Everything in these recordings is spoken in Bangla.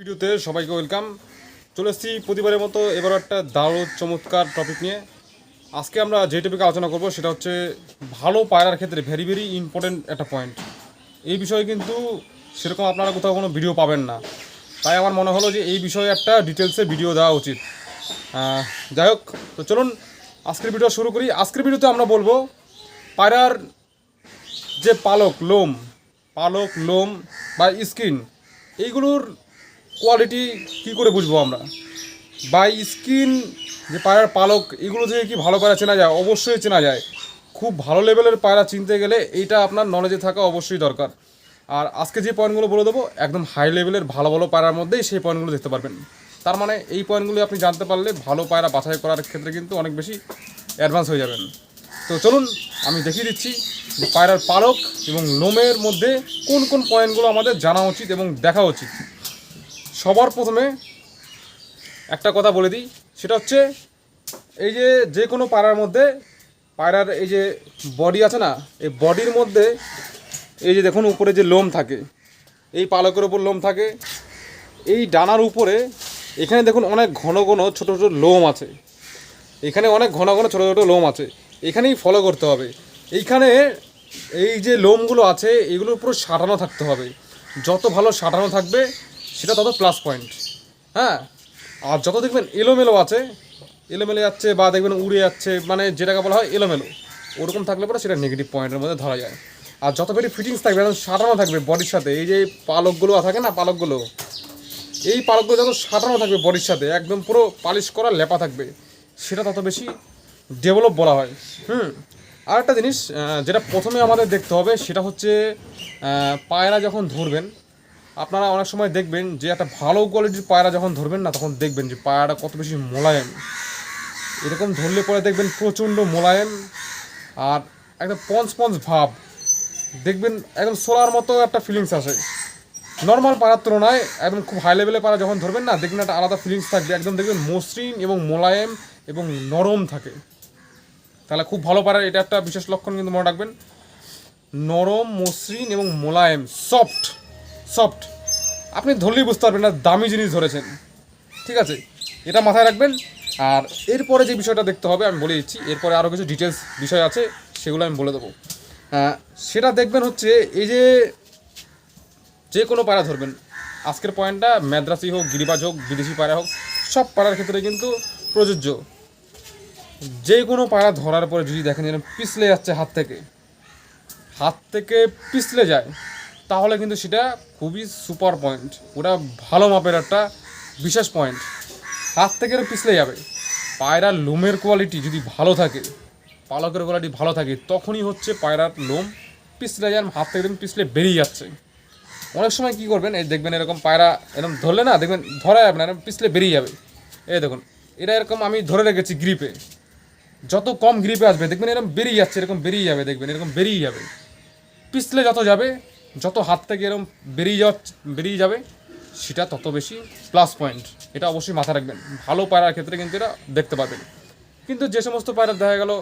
ভিডিওতে সবাইকে ওয়েলকাম। চলে এসেছি প্রতিবারের মতো এবার একটা দারুণ চমৎকার টপিক নিয়ে। আজকে আমরা যে টপিকে আলোচনা করব সেটা হচ্ছে ভালো পায়রার ক্ষেত্রে ভেরি ভেরি ইম্পর্টেন্ট একটা পয়েন্ট এই বিষয়ে কিন্তু সেরকম আপনারা কোথাও কোনো ভিডিও পাবেন না। তাই আমার মনে হলো যে এই বিষয়ে একটা ডিটেলসে ভিডিও দেওয়া উচিত। যাই হোক, তো চলুন আজকের ভিডিও শুরু করি। আজকের ভিডিওতে আমরা বলব, পায়রার যে পালক, লোম পালক, লোম বা স্কিন এইগুলোর কোয়ালিটি কি করে বুঝব আমরা? বাই স্কিন যে পায়রার পালক, এগুলো থেকে কি ভালো পায়রা চেনা যায়? অবশ্যই চেনা যায়। খুব ভালো লেভেলের পায়রা চিনতে গেলে এইটা আপনার নলেজে থাকা অবশ্যই দরকার। আর আজকে যে পয়েন্টগুলো বলে দেবো, একদম হাই লেভেলের ভালো ভালো পায়রার মধ্যেই সেই পয়েন্টগুলো দেখতে পারবেন। তার মানে এই পয়েন্টগুলো আপনি জানতে পারলে ভালো পায়রা বাছাই করার ক্ষেত্রে কিন্তু অনেক বেশি অ্যাডভান্স হয়ে যাবেন। তো চলুন, আমি দেখিয়ে দিচ্ছি যে পায়রার পালক এবং লোমের মধ্যে কোন কোন পয়েন্টগুলো আমাদের জানা উচিত এবং দেখা উচিত। সবার প্রথমে একটা কথা বলে দিই। সেটা হচ্ছে, এই যে যে কোনো পায়রার মধ্যে পায়রার এই যে বডি আছে না, এই বডির মধ্যে এই যে দেখুন, উপরে যে লোম থাকে, এই পালকের উপর লোম থাকে, এই ডানার উপরে এখানে দেখুন অনেক ঘন ঘন ছোটো ছোটো লোম আছে। এখানে অনেক ঘন ঘন ছোটো ছোটো লোম আছে। এখানেই ফলো করতে হবে। এইখানে এই যে লোমগুলো আছে এগুলো পুরো সাঁটানো থাকতে হবে। যত ভালো সাঁটানো থাকবে সেটা তত প্লাস পয়েন্ট হ্যাঁ? আর যত দেখবেন এলোমেলো আছে, এলোমেলো যাচ্ছে বা দেখবেন উড়ে যাচ্ছে মানে যেটাকে বলা হয় এলোমেলো। ওরকম থাকলে পরে সেটা নেগেটিভ পয়েন্টের মধ্যে ধরা যায়। আর যত বেশি ফিটিংস থাকবে একদম সাঁটানো থাকবে বডির সাথে, এই যে পালকগুলো থাকে না, পালকগুলো, এই পালকগুলো যত সাঁটানো থাকবে বডির সাথে, একদম পুরো পালিশ করা লেপা থাকবে, সেটা তত বেশি ডেভেলপ বলা হয়। হুম? আর একটা জিনিস যেটা প্রথমে আমাদের দেখতে হবে, সেটা হচ্ছে পায়রা যখন ধরবেন আপনারা অনেক সময় দেখবেন যে একটা ভালো কোয়ালিটির পায়রা যখন ধরবেন না, তখন দেখবেন যে পায়রাটা কত বেশি মোলায়েম। এরকম ধরলে পরে দেখবেন প্রচণ্ড মোলায়েম আর একদম পঞ্চ পঞ্চ ভাব। দেখবেন একদম সোলার মতো একটা ফিলিংস আসে। নর্মাল পাড়ার তুলনায় একদম খুব হাই লেভেলের পাড়া যখন ধরবেন না, দেখবেন একটা আলাদা ফিলিংস থাকবে। একদম দেখবেন মসৃণ এবং মোলায়েম এবং নরম থাকে। তাহলে খুব ভালো পাড়ার এটা একটা বিশেষ লক্ষণ কিন্তু মনে রাখবেন। নরম, মসৃণ এবং মোলায়েম সফট সফট আপনি ধরলেই বুঝতে পারবেন না, দামি জিনিস ধরেছেন। ঠিক আছে? এটা মাথায় রাখবেন। আর এরপরে যে বিষয়টা দেখতে হবে, আমি বলে দিচ্ছি, এরপরে আরও কিছু ডিটেলস বিষয় আছে, সেগুলো আমি বলে দেবো। সেটা দেখবেন হচ্ছে, এই যে যে কোনো পায়রা ধরবেন, আজকের পয়েন্টটা মাদ্রাসি হোক, গিরিবাজ হোক, বিদেশি পায়রা হোক, সব পায়রার ক্ষেত্রে কিন্তু প্রযোজ্য। যে কোনো পায়রা ধরার পরে যদি দেখেন যেন পিছলে যাচ্ছে, হাত থেকে হাত থেকে পিছলে যায় তাহলে কিন্তু সেটা খুবই সুপার পয়েন্ট ওটা ভালো মাপের একটা বিশেষ পয়েন্ট হাত থেকে পিছলে যাবে। পায়রার লোমের কোয়ালিটি যদি ভালো থাকে, পালকের কোয়ালিটি ভালো থাকে, তখনই হচ্ছে পায়রার লোম পিছলে যায়, হাত থেকে এরকম পিছলে বেরিয়ে যাচ্ছে। অনেক সময় কী করবেন, এই দেখবেন এরকম পায়রা এরকম ধরলে না, দেখবেন ধরা যাবে না, এরকম পিছলে বেরিয়ে যাবে। এই দেখুন, এটা এরকম আমি ধরে রেখেছি গ্রিপে যত কম গ্রিপে আসবে, দেখবেন এরকম বেরিয়ে যাচ্ছে, এরকম বেরিয়ে যাবে, দেখবেন এরকম বেরিয়ে যাবে। পিছলে যত যাবে যত হাত থেকে এরকম বেরিয়ে যাওয়া বেরিয়ে যাবে, সেটা তত বেশি প্লাস পয়েন্ট এটা অবশ্যই মাথায় রাখবেন। ভালো পায়রার ক্ষেত্রে কিন্তু এটা দেখতে পাবেন। কিন্তু যে সমস্ত পায়রা দেখা গেল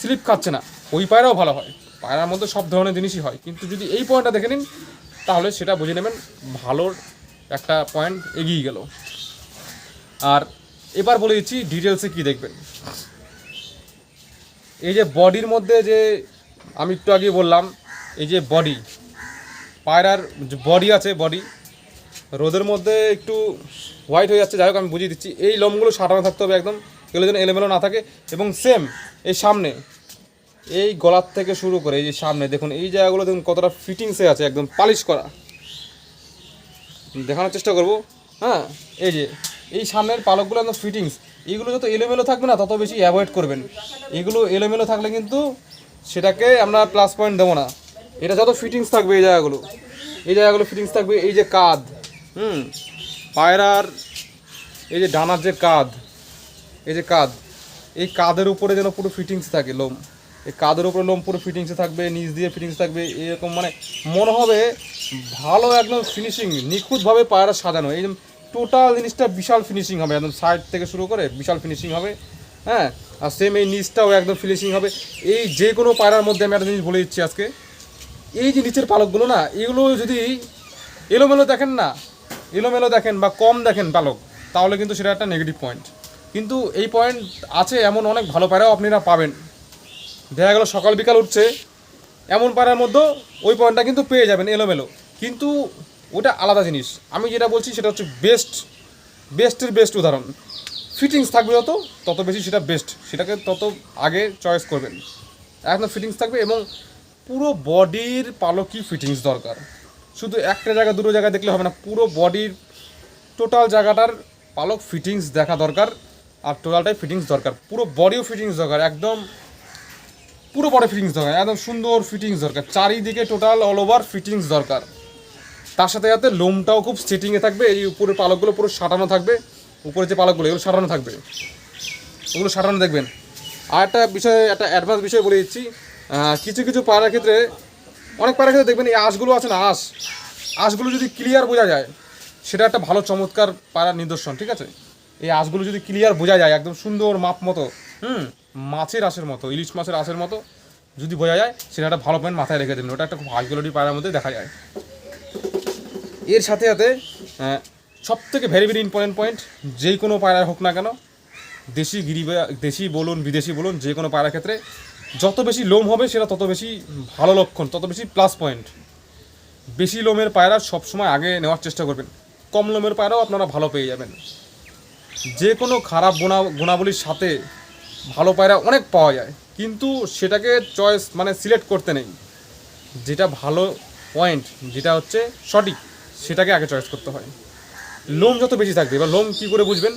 স্লিপ খাচ্ছে না, ওই পায়রাও ভালো হয়। পায়রার মধ্যে সব ধরনের জিনিসই হয়। কিন্তু যদি এই পয়েন্টটা দেখে নিন, তাহলে সেটা বুঝে নেবেন ভালোর একটা পয়েন্ট এগিয়ে গেল। আর এবার বলে দিচ্ছি ডিটেলসে কী দেখবেন। এই যে বডির মধ্যে যে আমি একটু আগে বললাম, এই যে বডি পায়রার বডি আছে বডি রোদের মধ্যে একটু হোয়াইট হয়ে যাচ্ছে, যাই হোক আমি বুঝিয়ে দিচ্ছি। এই লোমগুলো সাঁটানো থাকতে হবে একদম, এগুলো যেন এলোমেলো না থাকে। এবং সেম এই সামনে, এই গলার থেকে শুরু করে এই যে সামনে, দেখুন, এই জায়গাগুলো দেখুন কতটা ফিটিংসে আছে, একদম পালিশ করা। দেখানোর চেষ্টা করব। হ্যাঁ এই যে, এই সামনের পালকগুলো একদম ফিটিংস এইগুলো যত এলোমেলো থাকবে না, তত বেশি অ্যাভয়েড করবেন। এগুলো এলোমেলো থাকলে কিন্তু সেটাকে আমরা প্লাস পয়েন্ট দেবো না। এটা যত ফিটিংস থাকবে এই জায়গাগুলো। এই জায়গাগুলো ফিটিংস থাকবে, এই যে কাঁধ, হুম পায়রার এই যে ডানার যে কাঁধ, এই যে কাঁধ, এই কাঁধের উপরে যেন পুরো ফিটিংস থাকে, লোম, এই কাঁধের উপরে লোম পুরো ফিটিংসে থাকবে, নিচ দিয়ে ফিটিংস থাকবে, এরকম মানে মনে হবে ভালো একদম ফিনিশিং নিখুঁতভাবে পায়রা সাজানো, এই টোটাল জিনিসটা বিশাল ফিনিশিং হবে, একদম সাইড থেকে শুরু করে বিশাল ফিনিশিং হবে হ্যাঁ আর সেম এই নিচটাও একদম ফিনিশিং হবে, এই যে কোনো পায়রার মধ্যে আমি একটা জিনিস বলে দিচ্ছি আজকে এই যে নিচের পালকগুলো না, এগুলো যদি এলোমেলো দেখেন না, এলোমেলো দেখেন বা কম দেখেন পালক, তাহলে কিন্তু সেটা একটা নেগেটিভ পয়েন্ট কিন্তু এই পয়েন্ট আছে এমন অনেক ভালো পায়রাও আপনারা পাবেন। দেখা গেল সকাল বিকাল উঠছে, এমন পাড়ার মধ্যে ওই পয়েন্টটা কিন্তু পেয়ে যাবেন এলোমেলো। কিন্তু ওটা আলাদা জিনিস। আমি যেটা বলছি সেটা হচ্ছে বেস্ট বেস্টের বেস্ট উদাহরণ। ফিটিংস থাকবে যত, তত বেশি সেটা বেস্ট সেটাকে তত আগে চয়েস করবেন। একদম ফিটিংস থাকবে এবং পুরো বডির পালকই ফিটিংস দরকার। শুধু একটা জায়গা, দুটো জায়গা দেখলে হবে না, পুরো বডির টোটাল জায়গাটার পালক ফিটিংস দেখা দরকার আর টোটালটাই ফিটিংস দরকার। পুরো বডিও ফিটিংস দরকার, একদম পুরো বডি ফিটিংস দরকার, একদম সুন্দর ফিটিংস দরকার। চারিদিকে টোটাল অল ওভার ফিটিংস দরকার। তার সাথে সাথে লোমটাও খুব সেটিংয়ে থাকবে, এই উপরের পালকগুলো পুরো সাঁটানো থাকবে উপরে যে পালকগুলো, এগুলো সাঁটানো থাকবে। ওগুলো সাঁটানো দেখবেন। আর একটা বিষয়ে, একটা অ্যাডভান্স বিষয় বলে দিচ্ছি কিছু কিছু পায়রার ক্ষেত্রে, অনেক পায়রার ক্ষেত্রে দেখবেন এই আঁশগুলো আছে না, আঁশ। আঁশগুলো যদি ক্লিয়ার বোঝা যায়, সেটা একটা ভালো চমৎকার পায়রার নিদর্শন, ঠিক আছে? এই আঁশগুলো যদি ক্লিয়ার বোঝা যায়, একদম সুন্দর মাপ মতো, হুম, মাছের আঁশের মতো, ইলিশ মাছের আঁশের মতো যদি বোঝা যায়, সেটা একটা ভালো পয়েন্ট মাথায় রেখে দেবেন ওটা একটা খুব হাই কোয়ালিটি পায়রার মধ্যে দেখা যায়। এর সাথে সাথে সব থেকে ভেরি ভেরি ইম্পর্টেন্ট পয়েন্ট যেই কোনো পায়রা হোক না কেন, দেশি গিরি দেশি বলুন, বিদেশি বলুন যে কোনো পায়রার ক্ষেত্রে যত বেশি লোম হবে সেটা তত বেশি ভালো লক্ষণ, তত বেশি প্লাস পয়েন্ট বেশি লোমের পায়রা সবসময় আগে নেওয়ার চেষ্টা করবেন। কম লোমের পায়রাও আপনারা ভালো পেয়ে যাবেন। যে কোনো খারাপ গুণা, গুণাবলীর সাথে ভালো পায়রা অনেক পাওয়া যায়, কিন্তু সেটাকে চয়েস মানে সিলেক্ট করতে নেই। যেটা ভালো পয়েন্ট যেটা হচ্ছে সঠিক, সেটাকে আগে চয়েস করতে হয়। লোম যত বেশি থাকবে, এবার লোম কী করে বুঝবেন?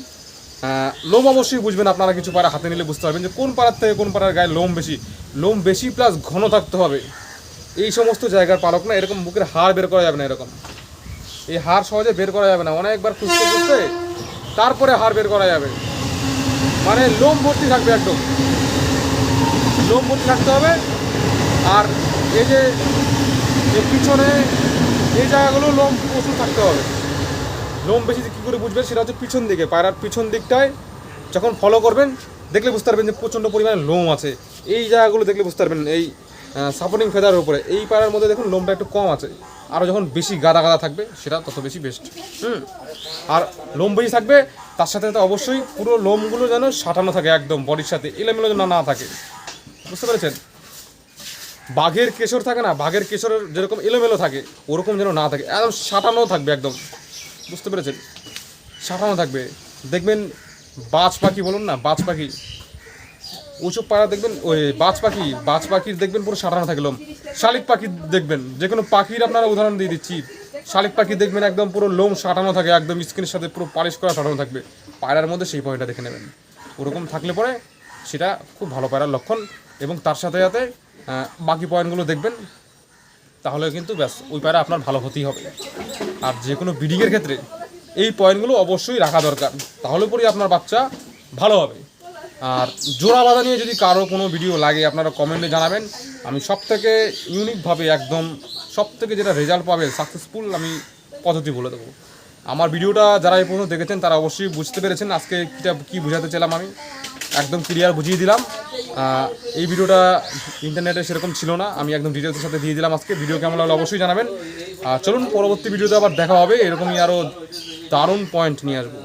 লোম অবশ্যই বুঝবেন, আপনারা কিছু পাড়া হাতে নিলে বুঝতে পারবেন যে কোন পাড়ার থেকে কোন পাড়ার গায়ে লোম বেশি। লোম বেশি প্লাস ঘন থাকতে হবে। এই সমস্ত জায়গার পালক না, এরকম বুকের হাড় বের করা যাবে না এরকম। এই হাড় সহজে বের করা যাবে না, অনেকবার খুঁজতে খুঁজতে তারপরে হাড় বের করা যাবে। মানে লোম ভর্তি থাকবে একদম। লোম ভর্তি থাকতে হবে। আর এই যে পিছনে এই জায়গাগুলো লোম প্রচুর থাকতে হবে। লোম বেশি কী করে বুঝবেন সেটা হচ্ছে পিছন দিকে, পায়রার পিছন দিকটায় যখন ফলো করবেন, দেখলে বুঝতে পারবেন যে প্রচণ্ড পরিমাণে লোম আছে। এই জায়গাগুলো দেখলে বুঝতে পারবেন, এই সাপোর্টিং ফেদারের উপরে। এই পায়রার মধ্যে দেখুন লোমটা একটু কম আছে। আরও যখন বেশি গাদা গাদা থাকবে, সেটা তত বেশি বেস্ট হুম? আর লোম বেশি থাকবে, তার সাথে সাথে অবশ্যই পুরো লোমগুলো যেন সাঁটানো থাকে একদম, বডির সাথে, এলোমেলো যেন না থাকে। বুঝতে পেরেছেন? বাঘের কেশর থাকে না, বাঘের কেশরের যেরকম এলোমেলো থাকে, ওরকম যেন না থাকে, একদম সাঁটানো থাকবে একদম। বুঝতে পেরেছেন? সাঁটানো থাকবে। দেখবেন বাজ পাখি বলুন না, বাজ পাখি। ওসব পাড়া দেখবেন, ওই বাজ পাখি, বাজ পাখির দেখবেন পুরো সাঁটানো থাকে লোম। শালিক পাখি দেখবেন, যে কোনো পাখির আপনারা উদাহরণ দিয়ে দিচ্ছি। শালিক পাখি দেখবেন একদম পুরো লোম সাঁটানো থাকে, একদম স্কিনের সাথে পুরো পালিশ করা সাঁটানো থাকবে। পায়রার মধ্যে সেই পয়েন্টটা দেখে নেবেন। ওরকম থাকলে পরে সেটা খুব ভালো পায়রার লক্ষণ এবং তার সাথে সাথে বাকি পয়েন্টগুলো দেখবেন, তাহলে কিন্তু ব্যাস, ওই পায়রা আপনার ভালো হতেই হবে। আর যে কোনো ব্রিডিংয়ের ক্ষেত্রে এই পয়েন্টগুলো অবশ্যই রাখা দরকার। তাহলে পরেই আপনার বাচ্চা ভালো হবে। আর জোড়া বাঁধা নিয়ে যদি কারও কোনো ভিডিও লাগে, আপনারা কমেন্টে জানাবেন। আমি সব থেকে ইউনিকভাবে একদম সব থেকে যেটা রেজাল্ট পাবে সাকসেসফুল আমি পদ্ধতি বলে দেবো। আমার ভিডিওটা যারা এই পর্যন্ত দেখেছেন, তারা অবশ্যই বুঝতে পেরেছেন আজকে কীটা কী বোঝাতে চাইলাম আমি। একদম ক্লিয়ার বুঝিয়ে দিলাম। এই ভিডিওটা ইন্টারনেটে সেরকম ছিল না। আমি একদম ডিটেলসের সাথে দিয়ে দিলাম আজকে। ভিডিও কেমন লাগল অবশ্যই জানাবেন। আর চলুন পরবর্তী ভিডিওতে আবার দেখা হবে। এরকমই আরও দারুণ পয়েন্ট নিয়ে আসব।